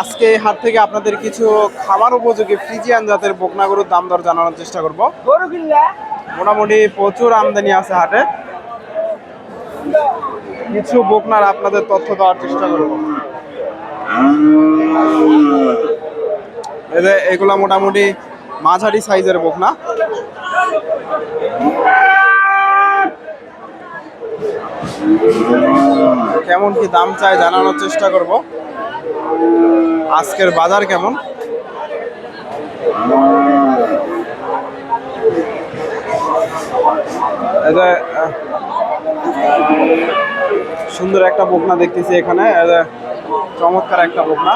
আজকে এই হাট থেকে আপনাদের কিছু খাবার উপযোগী ফ্রিজিয়ান জাতের বকনা গরুর দাম দর জানানোর চেষ্টা করব। মোটামুটি প্রচুর আমদানি আছে হাটে। কিছু বকনার আপনাদের তথ্য দেওয়ার চেষ্টা করব। যে এগুলা মোটামুটি মাঝারি সাইজের বকনা। কেমন কি দাম চাই জানানোর চেষ্টা করব। আজকের বাজার কেমন? সুন্দর একটা বকনা দেখতেছি এখানে। চমৎকার একটা বকনা।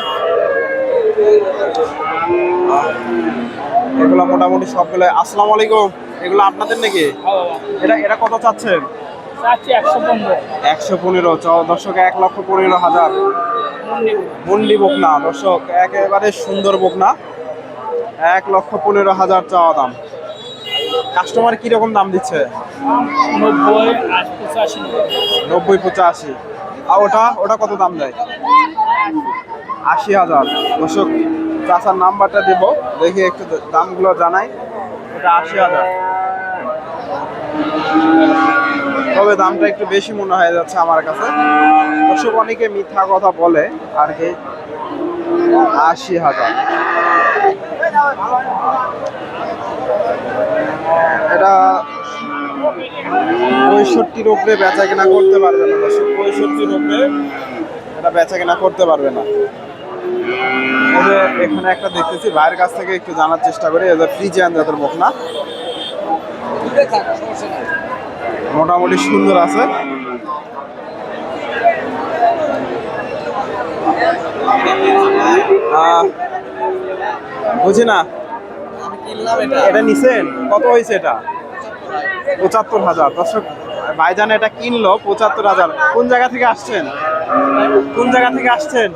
এগুলো মোটামুটি সবগুলো আসসালামু আলাইকুম। এগুলো আপনাদের নাকি? এটা এটা কত চাচ্ছেন? একশো পনেরো। একশো পনেরো। দর্শক এক লক্ষ পনেরো হাজার। মুন্ডি বকনা দর্শক একেবারে সুন্দর বকনা। এক লক্ষ পনেরো হাজার চাওয়া দাম। কাস্টমার কীরকম দাম দিচ্ছে? নব্বই পঁচাশি। নব্বই পঁচাশি। আর ওটা ওটা কত দাম দেয়? আশি হাজার। দর্শক চাষার নাম্বারটা দেব। দেখি একটু দামগুলো জানাই। ওটা আশি হাজার। তবে দামটা একটু বেশি মনে হয়ে যাচ্ছে আমার কাছে। দর্শক অনেকে মিথ্যা কথা বলে, আর কি আশি হাজার। এটা পঁয়ষট্টির উপরে বেচা কেনা করতে পারবে না পঁয়ষট্টির উপরে এটা বেচা কেনা করতে পারবে না। এখানে একটা দেখতেছি, ভাইয়ের কাছ থেকে একটু জানার চেষ্টা করি যে ফ্রিজিয়ান জাতের বকনা। মোটামুটি সুন্দর আছে। বুঝি না। এটা নিছেন? কত হয়েছে এটা? পঁচাত্তর হাজার। দর্শক, ভাইজান এটা কিনলো, পঁচাত্তর হাজার। কোন জায়গা থেকে আসছেন? কোন জায়গা থেকে আসছেন?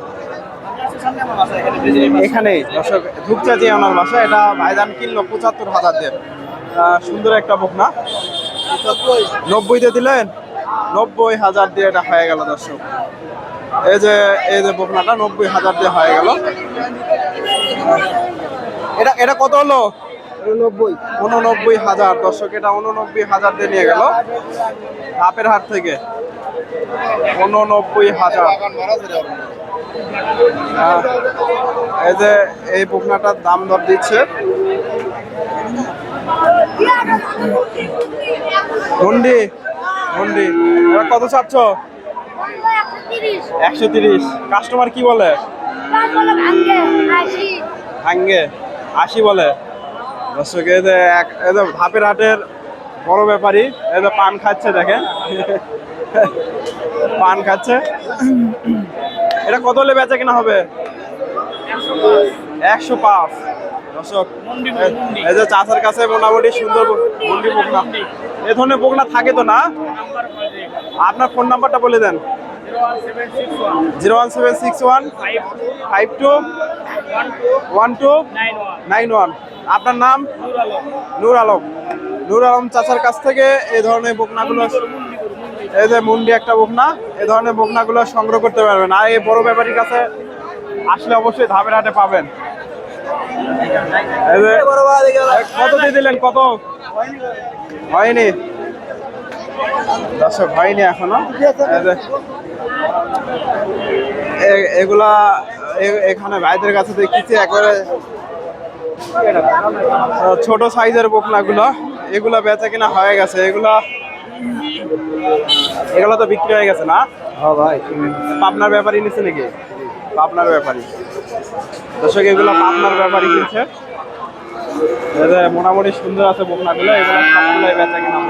এখানেই। দর্শক, ধূপচাচি আমার বাসা। এটা ভাইজান কিনলো, পঁচাত্তর হাজার দিয়ে। সুন্দর একটা বকনা। নব্বইতে দিলেন? নব্বই হাজার দিয়ে এটা হয়ে গেল দর্শক। এই যে এই যে বকনাটা নব্বই হাজার দিয়ে হয়ে গেল। এটা এটা কত হলো? নব্বই উননব্বই হাজার। দর্শক এটা উননব্বই হাজার দিয়ে নিয়ে গেল। হাপের হাট থেকে। উননব্বই হাজার। আহ, এই যে এই বকনাটার দাম দর দিচ্ছে। হুন্ডি হুন্ডি এবার কত চাচ্ছ? একশো তিরিশ। কাস্টমার কি বলে? ভাঙ্গে। আশি বলে। দর্শক এই যে এক এই যে ধাপের হাটের বড় ব্যাপারী এই যে পান খাচ্ছে দেখেন। পান খাচ্ছে। এটা কত হলে বেচা কিনা হবে? একশো পাঁচ। দর্শক এই- যে চাষের কাছে মোটামুটি সুন্দর মন্ডি বকনা এ ধরনের বকনা থাকে তো না? আপনার ফোন নাম্বারটা বলে দেন। Zero one seven six one, five two, one two, nine one. আপনার নাম? নূর আলম। নূর আলম চাচার কাছ থেকে এই ধরনের বকনাগুলো এই যে মুন্ডি একটা বকনা এই ধরনের বকনাগুলো সংগ্রহ করতে পারবেন। আর এই বড় ব্যাপারীর কাছে আসলে অবশ্যই ধাপের হাটে পাবেন। কত দিয়ে দিলেন? কত? হয়নি। দর্শক হয়নি এখনও। এগুলা এখানে ভাইদের কাছে দেখতেছি একবারে ছোট সাইজের বকনাগুলো। এগুলা বেচা কিনা হয়ে গেছে। এগুলা এগুলো তো বিক্রি হয়ে গেছে না? হ্যাঁ ভাই পাবনার ব্যাপারই নিচ্ছে নাকি? পাবনার ব্যাপারই দর্শক এগুলো পাবনার ব্যাপারই কিনছে। মোটামুটি সুন্দর আছে বকনাগুলো এগুলো সবগুলোই বেচা কিনা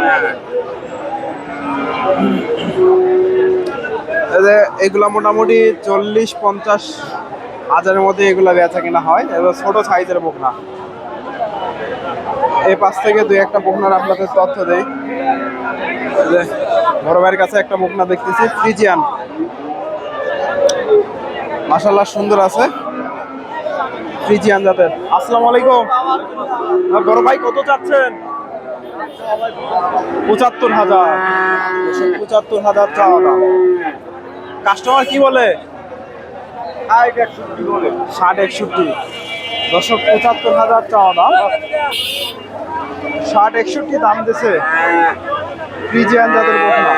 এগুলো মোটামুটি চল্লিশ, পঞ্চাশ হাজারের মধ্যে এগুলো বেচা কিনা হয়। এগুলো ছোট সাইজের বকনা। এই পাশ থেকে দুই একটা বকনার আপনাদের তথ্য দেই। বড় ভাইয়ের কাছে একটা বকনা দেখতেছি, ফ্রিজিয়ান। মাশাল্লাহ সুন্দর আছে। ফ্রিজিয়ান জাতের। আসসালামু আলাইকুম। বড় ভাই কত চাচ্ছেন? পঁচাত্তর হাজার। পঁচাত্তর হাজার চাওয়া দাম। কাস্টমার কি বলে? ষাট একষট্টি দশক পঁচাত্তর হাজার চাওয়া দাম। ষাট একষট্টি দাম দিছে ফ্রিজিয়ান জাতের বকনা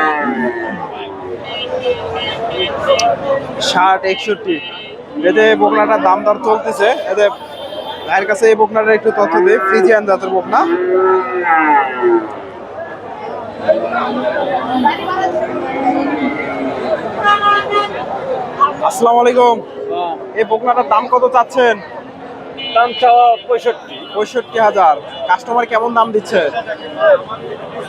ষাট একষট্টি। এতে বকনাটার দাম দর চলতেছে। এতে ভাইয়ের কাছে এই বকনাটা একটু তথ্য দেয় ফ্রিজিয়ান জাতের বকনা। আসসালামু আলাইকুম। এই বকনাটার দাম কত চাচ্ছেন? দাম চাওয়া পঁয়ষট্টি। পঁয়ষট্টি হাজার। কাস্টমার কেমন দাম দিচ্ছে?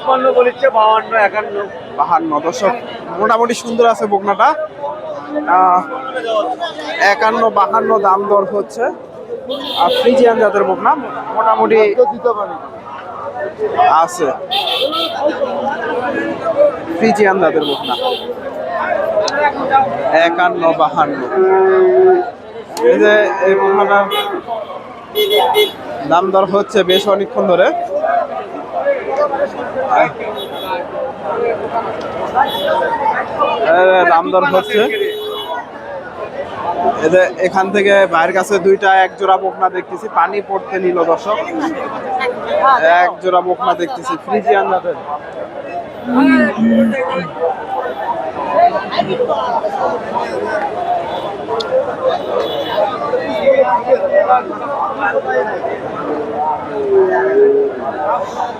পঞ্চান্ন বলিচ্ছে বাউান্ন একান্ন। বাহান্ন দশক মোটামুটি সুন্দর আছে বকনাটা। আহ, একান্ন বাহান্ন দাম দর হচ্ছে। আর ফ্রিজিয়ান জাতের বকনা মোটামুটি আছে। ফ্রিজিয়ান জাতের বকনা একান্ন, বাহান্ন। এই যে, এই বকনাটার দাম দর হচ্ছে বেশ অনেকক্ষণ ধরে। দাম দর হচ্ছে। এখান থেকে বাইরের কাছে দুইটা এক জোড়া বকনা দেখতেছি। পানি পড়তে নিল দর্শক। এক জোড়া বকনা দেখতেছি জাতের।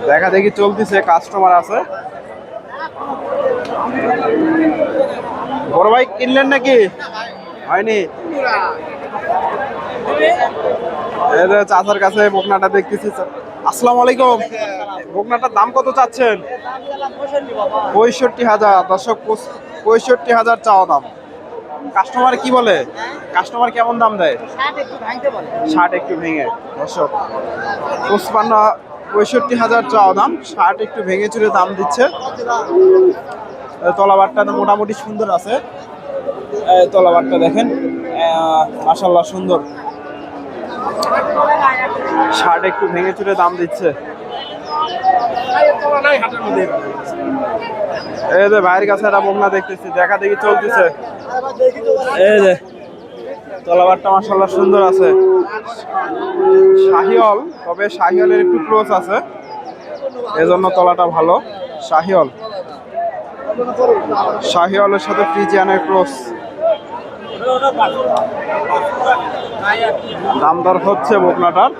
দেখা দেখি চলতেছে কাস্টমার আছে। বড় ভাই কিনলেন নাকি? হয়নি। এই চাচার কাছে বকনাটা দেখতেছি আসসালামু আলাইকুম। বকনাটার দাম কত চাচ্ছেন? পঁয়ষট্টি হাজার। দর্শক পঁয়ষট্টি হাজার চাওয়া দাম। কাস্টমার কি বলে? কাস্টমার কেমন দাম দেয়? ষাট একটু ভেঙে। দর্শক, পঁচপান্ন, পঁয়ষট্টি হাজার চাওয়া দাম। ষাট একটু ভেঙে চুরে দাম দিচ্ছে। তলাবারটা মোটামুটি সুন্দর আছে। তলাবারটা দেখেন। মাসাল্লাহ সুন্দর। শার্ট একটু ভেঙে চুরে দাম দিচ্ছে। এই যে ভাইয়ের কাছে একটা বন্যা দেখতেছি, দেখা দেখি চলতেছে। এই যে, তলাবারটা মাসাল্লাহ সুন্দর আছে। শাহিওল তবে শাহিওলের একটু ক্লোজ আছে। এজন্য তলাটা ভালো। শাহিওল শাহিওলের সাথে ফ্রিজিয়ানের ক্রস দাম দর হচ্ছে বকনাটার।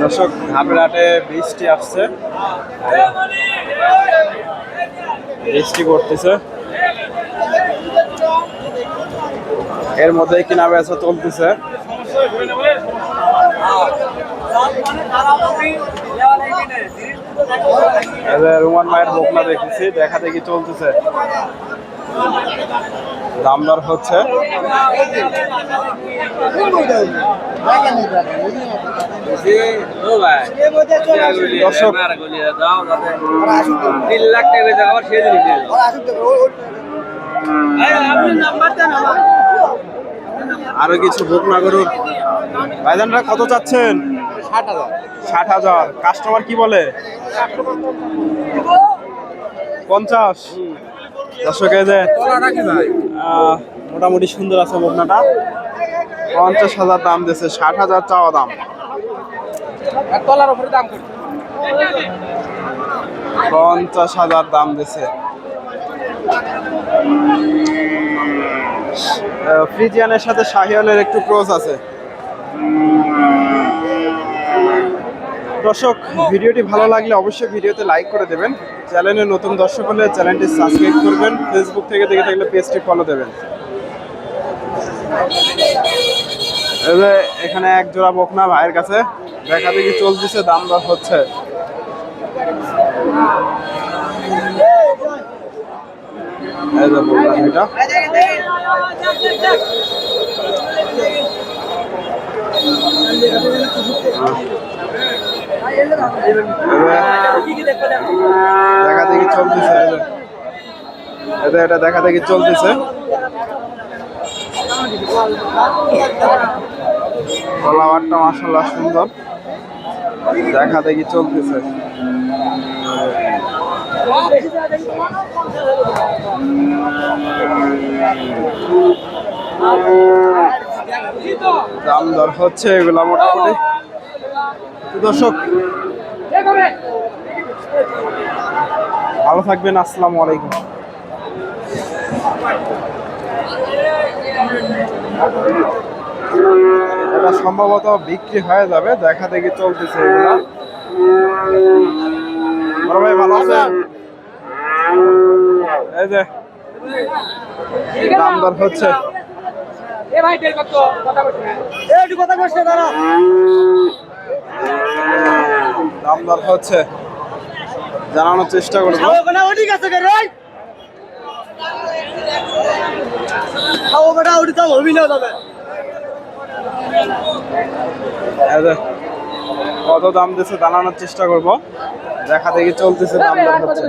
দর্শক হাবড়াটে বৃষ্টি আসছে। বৃষ্টি করতেছে এর মধ্যে কিনা বেচা চলতেছে। রুমান মায়ের বকনা দেখেছি দেখা দেখি চলতেছে? দাম দর হচ্ছে। তিন লাখ টাকা। আরও কিছু বকনা গরুর ভাইজানরা কত চাচ্ছেন? ষাট হাজার। ষাট হাজার। কাস্টমার কি বলে? পঞ্চাশ। দর্শকে যে মোটামুটি সুন্দর আছে বকনাটা পঞ্চাশ হাজার দাম দিয়েছে ষাট হাজার চাওয়া দাম। তলার উপরে দাম পঞ্চাশ হাজার দাম দিছে ফ্রিজিয়ানের সাথে শাহিওয়ালের একটু ক্রোজ আছে। দর্শক, ভিডিওটি ভালো লাগলে অবশ্যই ভিডিওতে লাইক করে দেবেন। চ্যানেলে নতুন দর্শক হলে চ্যানেলটি সাবস্ক্রাইব করবেন ফেসবুক থেকে দেখে থাকলে পেজটি ফলো দেবেন। এখানে এক জোড়া বকনা ভাইয়ের কাছে, দেখা দেখি চলতেছে, দাম দর হচ্ছে। দেখা দেখি চলতেছে এদের এটা দেখা দেখি চলতেছে। কলাবারটা মাসাল্লাহ সুন্দর। দেখা দেখি চলতেছে। দাম দর হচ্ছে এগুলা মোটামুটি। দর্শক ভালো থাকবেন আসসালামু আলাইকুম। এটা সম্ভবত বিক্রি হয়ে যাবে দেখা দেখি চলতেছে এগুলা। ভাই ভালো আছেন? এই যে দাম দর হচ্ছে। এ ভাই কথা বলছে কথা বলছে দাঁড়া। দাম হচ্ছে জানানোর চেষ্টা করব। ওখানে ওটি গেছে কে রে খাও বেটা ওটি তো না তবে এই যে কত দাম দিচ্ছে জানানোর চেষ্টা করব। দেখা দেখি চলতেছে দাম দর হচ্ছে।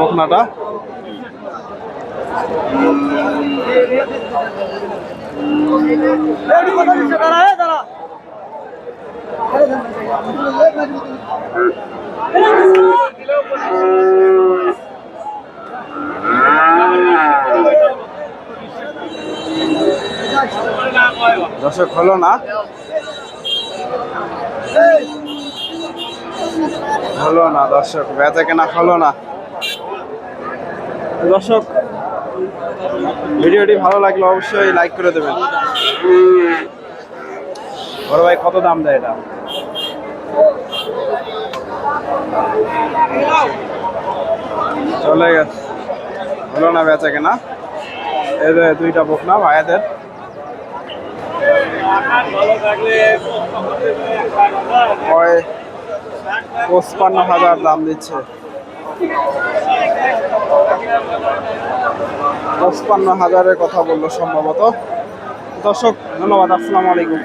বকনাটা। দর্শক হলো না? হলো না দর্শক বেচা কেনা হলো না। দর্শক ভিডিওটি ভালো লাগলে অবশ্যই লাইক করে দেবেন। বড় ভাই, কত দাম দেয় এটা? চলে গেছে। হলো না বেচা কেনা? যে দুইটা বকনা ভাইয়াদের পঁচপান্ন হাজার দাম দিচ্ছে। পঁচপান্ন হাজারের কথা বলল সম্ভবত। দর্শক ধন্যবাদ আসসালামু আলাইকুম।